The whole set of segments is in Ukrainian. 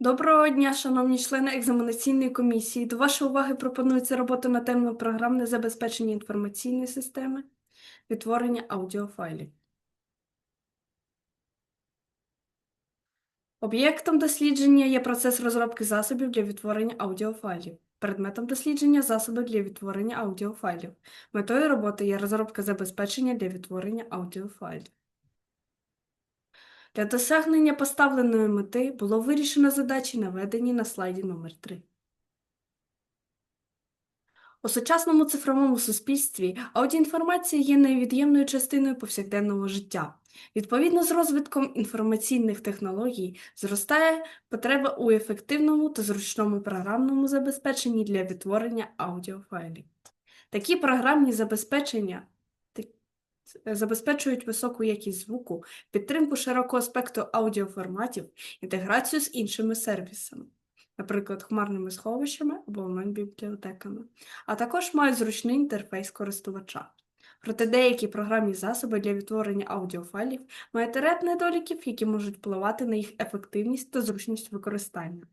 Доброго дня, шановні члени екзаменаційної комісії. До вашої уваги пропонується робота на тему програмне забезпечення інформаційної системи, відтворення аудіофайлів. Об'єктом дослідження є процес розробки засобів для відтворення аудіофайлів. Предметом дослідження засоби для відтворення аудіофайлів. Метою роботи є розробка забезпечення для відтворення аудіофайлів. Для досягнення поставленої мети було вирішено задачі, наведені на слайді номер 3 У сучасному цифровому суспільстві аудіоінформація є невід'ємною частиною повсякденного життя. Відповідно з розвитком інформаційних технологій зростає потреба у ефективному та зручному програмному забезпеченні для відтворення аудіофайлів. Такі програмні забезпечення забезпечують високу якість звуку, підтримку широкого спектру аудіоформатів, інтеграцію з іншими сервісами, наприклад, хмарними сховищами або онлайн-бібліотеками, а також мають зручний інтерфейс користувача. Проте деякі програмні засоби для відтворення аудіофайлів мають ряд недоліків, які можуть впливати на їх ефективність та зручність використання.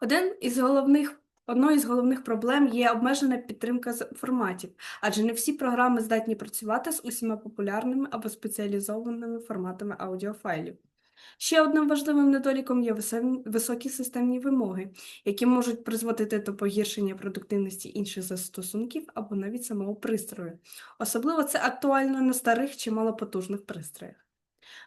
Один із головних Одною з головних проблем є обмежена підтримка форматів, адже не всі програми здатні працювати з усіма популярними або спеціалізованими форматами аудіофайлів. Ще одним важливим недоліком є високі системні вимоги, які можуть призводити до погіршення продуктивності інших застосунків або навіть самого пристрою. Особливо це актуально на старих чи малопотужних пристроях.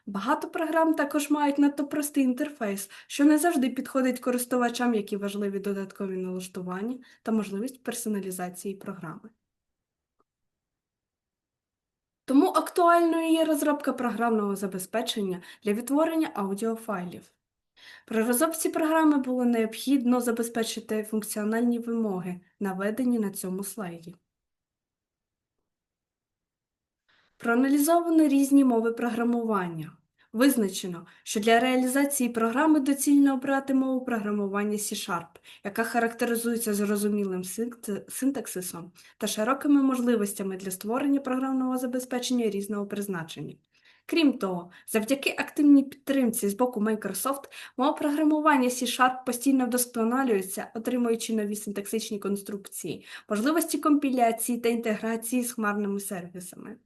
Багато програм також мають надто простий інтерфейс, що не завжди підходить користувачам, які важливі додаткові налаштування та можливість персоналізації програми. Тому актуальною є розробка програмного забезпечення для відтворення аудіофайлів. При розробці програми було необхідно забезпечити функціональні вимоги, наведені на цьому слайді. Проаналізовано різні мови програмування. Визначено, що для реалізації програми доцільно обрати мову програмування C-Sharp, яка характеризується зрозумілим синтаксисом та широкими можливостями для створення програмного забезпечення різного призначення. Крім того, завдяки активній підтримці з боку Microsoft, мова програмування C-Sharp постійно вдосконалюється, отримуючи нові синтаксичні конструкції, можливості компіляції та інтеграції з хмарними сервісами.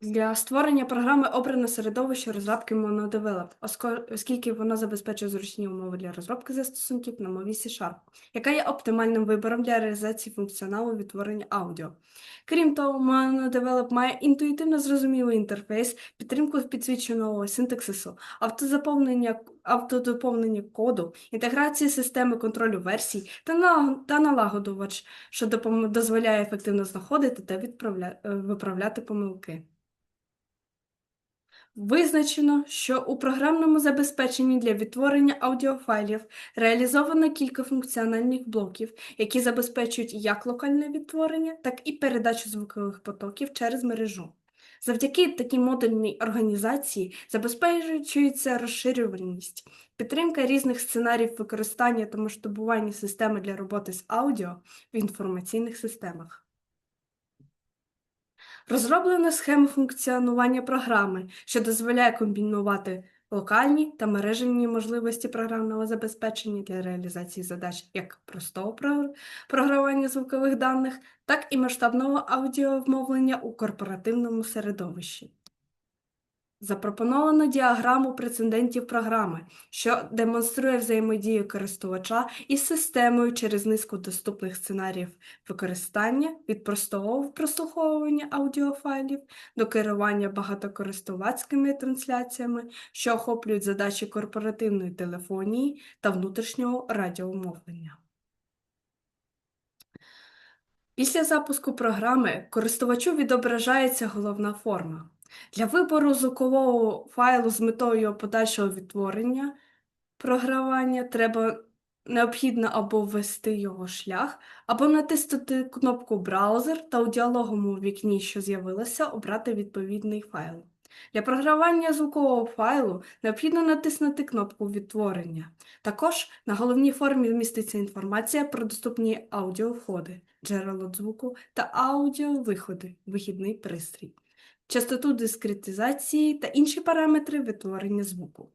Для створення програми обрано середовище розробки MonoDevelop, оскільки воно забезпечує зручні умови для розробки застосунків на мові C-Sharp, яка є оптимальним вибором для реалізації функціоналу відтворення аудіо. Крім того, MonoDevelop має інтуїтивно зрозумілий інтерфейс, підтримку підсвіченого синтаксису, автозаповнення автодоповнення коду, інтеграції системи контролю версій та налагодувач, що дозволяє ефективно знаходити та виправляти помилки. Визначено, що у програмному забезпеченні для відтворення аудіофайлів реалізовано кілька функціональних блоків, які забезпечують як локальне відтворення, так і передачу звукових потоків через мережу. Завдяки такій модульній організації забезпечується розширювальність, підтримка різних сценаріїв використання та масштабування системи для роботи з аудіо в інформаційних системах. Розроблено схема функціонування програми, що дозволяє комбінувати локальні та мережені можливості програмного забезпечення для реалізації задач як простого програмування звукових даних, так і масштабного аудіовмовлення у корпоративному середовищі. Запропоновано діаграму прецедентів програми, що демонструє взаємодію користувача із системою через низку доступних сценаріїв використання від простого прослуховування аудіофайлів до керування багатокористувацькими трансляціями, що охоплюють задачі корпоративної телефонії та внутрішнього радіомовлення. Після запуску програми користувачу відображається головна форма. Для вибору звукового файлу з метою подальшого відтворення програвання треба необхідно або ввести його шлях, або натиснути кнопку Браузер та у діалоговому вікні, що з'явилося, обрати відповідний файл. Для програвання звукового файлу необхідно натиснути кнопку Відтворення. Також на головній формі міститься інформація про доступні аудіовходи, джерело звуку та аудіовиходи, вихідний пристрій. Частоту дискретизації та інші параметри відтворення звуку.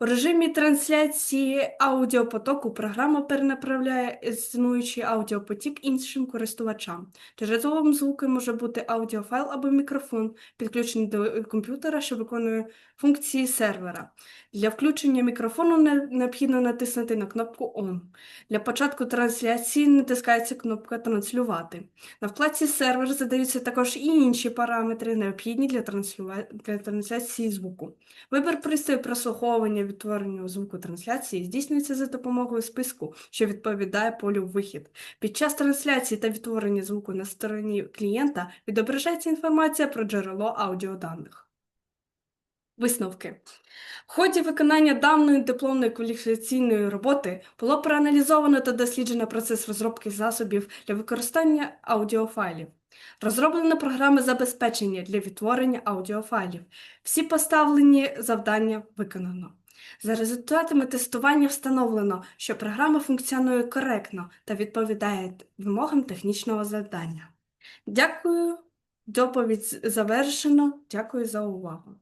У режимі трансляції аудіопотоку програма перенаправляє існуючий аудіопотік іншим користувачам. Джерелом звуку може бути аудіофайл або мікрофон, підключений до комп'ютера, що виконує функції сервера. Для включення мікрофону необхідно натиснути на кнопку On. Для початку трансляції натискається кнопка Транслювати. На вкладці сервер задаються також і інші параметри, необхідні для трансляції звуку. Вибір пристрою прослуховування відтворення звуку трансляції здійснюється за допомогою списку, що відповідає полю вихід. Під час трансляції та відтворення звуку на стороні клієнта відображається інформація про джерело аудіоданих. Висновки. В ході виконання даної дипломної кваліфікаційної роботи було проаналізовано та досліджено процес розробки засобів для використання аудіофайлів. Розроблено програми забезпечення для відтворення аудіофайлів. Всі поставлені завдання виконано. За результатами тестування встановлено, що програма функціонує коректно та відповідає вимогам технічного завдання. Дякую, доповідь завершено. Дякую за увагу.